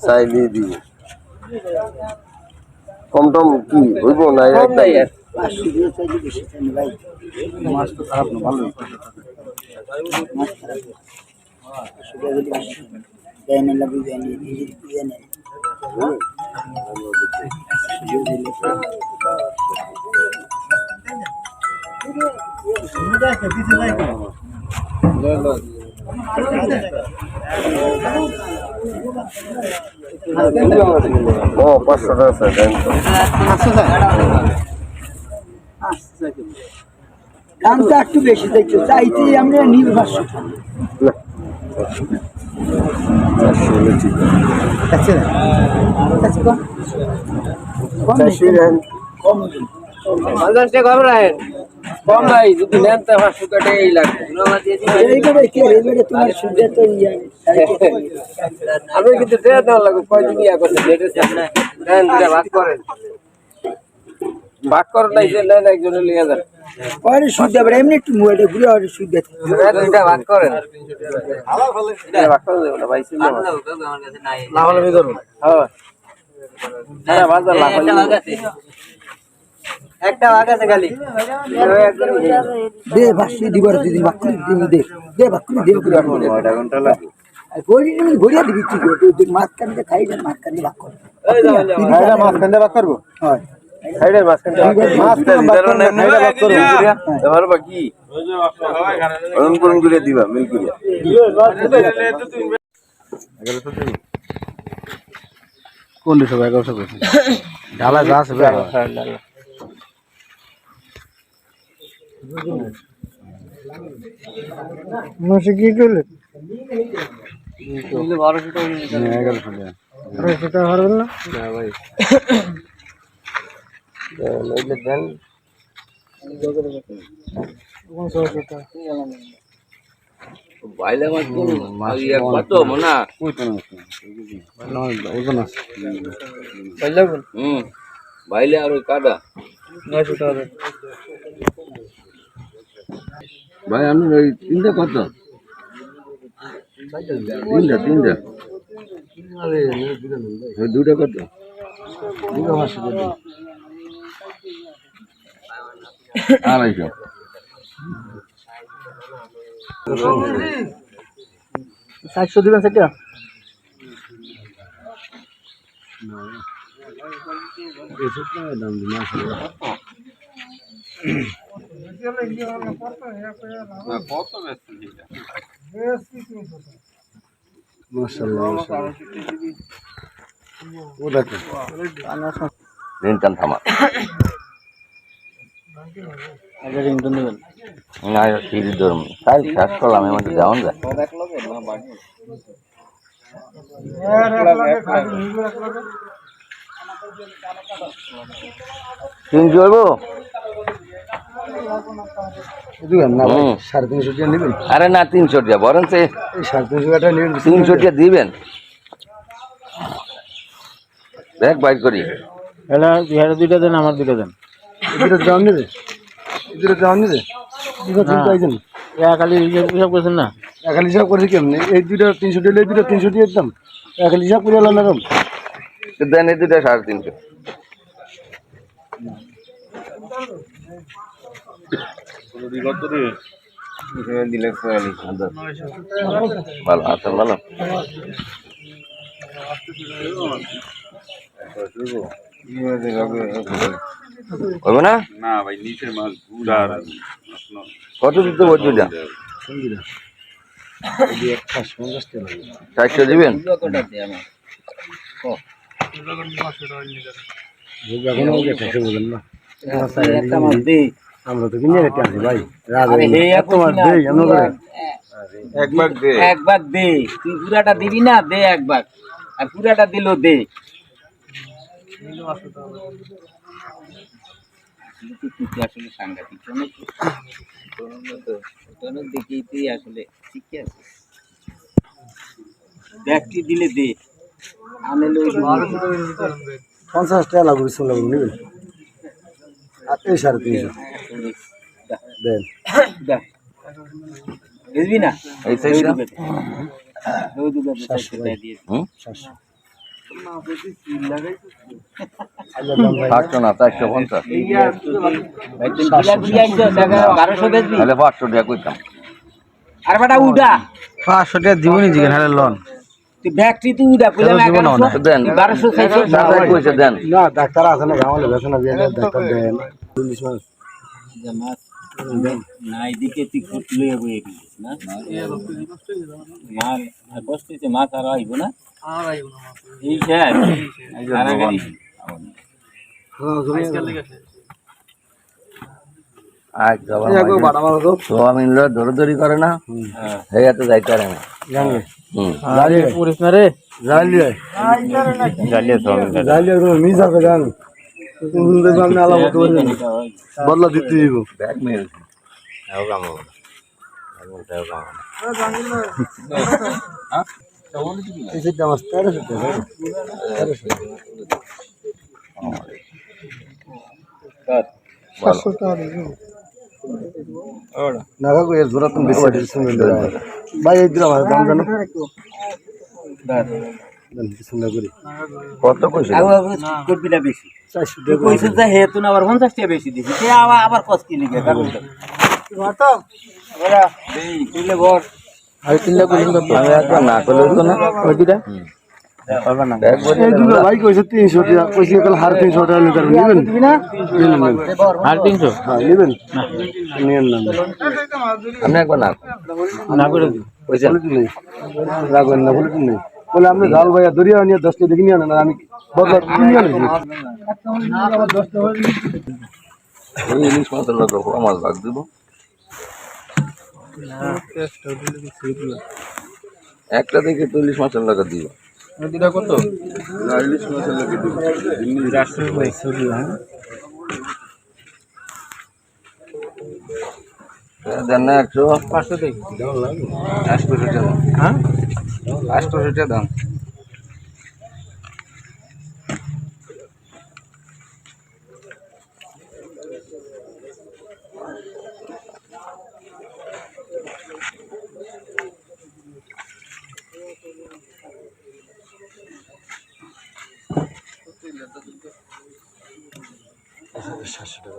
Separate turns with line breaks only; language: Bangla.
চাই দিয়ে দিব কম টম কি হইব না
কম নাই আর
পাঁচশো দিয়ে চাইলে বেশি চাইলে ভাই
মাছ তো খারাপ না ভালো
ও পাঁচশো টাকা দেন
দামটা একটু বেশি চাইছে চাইতে আমরা নিব পাঁচশো।
আছে।
আচ্ছা কম? কম
কম ভাই যদি নেন তো পাঁচশো টাকা এই লাগবে
তোমার তো ইয়া
আমি কিন্তু ট্রেন দেওয়া লাগবে কয়দিন ইয়া করছে লেটের সামনে দুটা ভাগ করেন। ভাগ করেন নাই যে নেন একজনে লিয়ে যান।
পরে সুবিধা এবার এমনি একটু মোবাইলটা ঘুরে আর সুবিধা
দেন দুটা ভাগ করেন। ভাগ করে দেবো না ভাই
হলে আমি ধরুন
হ্যাঁ। হ্যাঁ বাজার লাখ একটা ভাগ আছে খালি।
দে ভাসি দিবার দিদি বাকুরি দিবি দে। দে বাকুরি
ঘণ্টা
গড়ি গড়িয়া দিবি কি তুই মাছ কানতে খাই না মাছ কানতে ভাগ কর
ভাইরা মাছ করব
হয়।
সাইডের
মাছ কান্দে বাদ করব না, ভাইরা বাদ করব
এবার বাকি। অরুণ করুন করে দিবা মিল করিয়া
কোন দিছে এগারোশো ঢালা যা আছে মাসে কি করলে? এগারোশো টাকা আড়াইশো টাকা হারবেন না?
ভাই। নইলে দেন বাইলে মাছ কত মনা?
ওজন আছে।
বাইলে হুম বাইলে আর ওই কাটা নয়শো টাকা
ভাই আমি ওই তিনটা কত? তিনটা তিনটা। ওই দুটা কত? আড়াইশো।
সাতশো দিবেন সেটা?
ও দেখো
রেনটান থামা। না সিঁড়ি ধরুন। তাই শেষ করলাম এর মধ্যে যেমন যায়। তিনশো হইব
দিবেন না ভাই
হুম।
সাড়ে তিনশো টাকা নেবেন।
আরে না তিনশো টাকা বরং
এই সাড়ে তিনশো টাকা নেবেন।
তিনশো টাকা দিবেন? দেখ বাইর করি।
এটা বিহারে দুইটা দেন আমার দুইটা দেন।
এগুলো দাম নেবে? এগুলো দাম নেবে? এগুলো তিন পাইছেন
খালি হিসাব হিসাব না?
হিসাব কেমনি? এই দুইটা তিনশো টাকা এই দুইটা তিনশো টাকা দাম এখন হিসাব করে আলাদা দাম
দেন এই দুটা সাড়ে তিনশো। ভালো আচ্ছা ভালো না?
না ভাই নিচের মাছ গুড় আর
কত দিতে বলছো চারশো দিবেন?
বলেন না আমরা তো কিনে রেটে আছি ভাই।
একবার দে।
একবার দে। তুই পুরাটা দিবি না দে একবার। আর পুরাটা দিল দে। আসলে সাংঘাতিক অনেক অনেক দেখেই তুই আসলে ঠিকই আছে ব্যাগটি দিলে দে। আনলে
পঞ্চাশ টাকা লাগবে লাগবে আর এই সাড়ে তিনশো দেন।
পাঁচশো টাকা
দিবনি লন।
তুই
দেন। দেন।
না ডাক্তার আছে না ডাক্তার দেন। চল্লিশ মাস
তুই খুঁটলে বয়ে না? মাছ আর আইব না?
লো দৌড়দৌড়ি করে না? এই এত যাইতে পারে না।
জানবে
হুম।
না রে।
জালিয়ে
সোয়াবিন
জালিয়ে মিস আছে জান। বদলা দিতে দিব। সাতশো টাকা ভাই এই দিলাম দাম জানো?
কত কইছে?
না বেশি। কইছিস যে হে তুই আবার পঞ্চাশ টাকা বেশি দিবি সে আবার আবার কষ্ট কি লিখে কাগজটা এই তুইলে বর
আর তিনটা কুলিং কত
আমি একবার না করলে তো না।
ওই দুটা
ব্যাগ বলে
এই দুটো ভাই কইছে তিনশো টাকা। কইছে কাল হার তিনশো টাকা নিতে নেবেন নেবেন নেবেন
তিনশো?
হ্যাঁ নেবেন। নিয়েন না।
আমি একবার না
না করে দিই
কইছে।
রাখবেন না বলে নেই বলে আপনি জাল ভাইয়া দরিয়া নিয়ে দশটা দেখে নিয়ে আনেন আমি বদলা নিয়ে আনেছি
ওই ইলিশ মাছের লোক আমার ভাগ দিব। একটা থেকে তো ইলিশ মাছের লোক দিব।
ওই দুটা কত
ইলিশ মাছের লোক দিব। দেন না একশো।
পাঁচশো দেই।
আটশো টাকা দাম। আটশো টাকা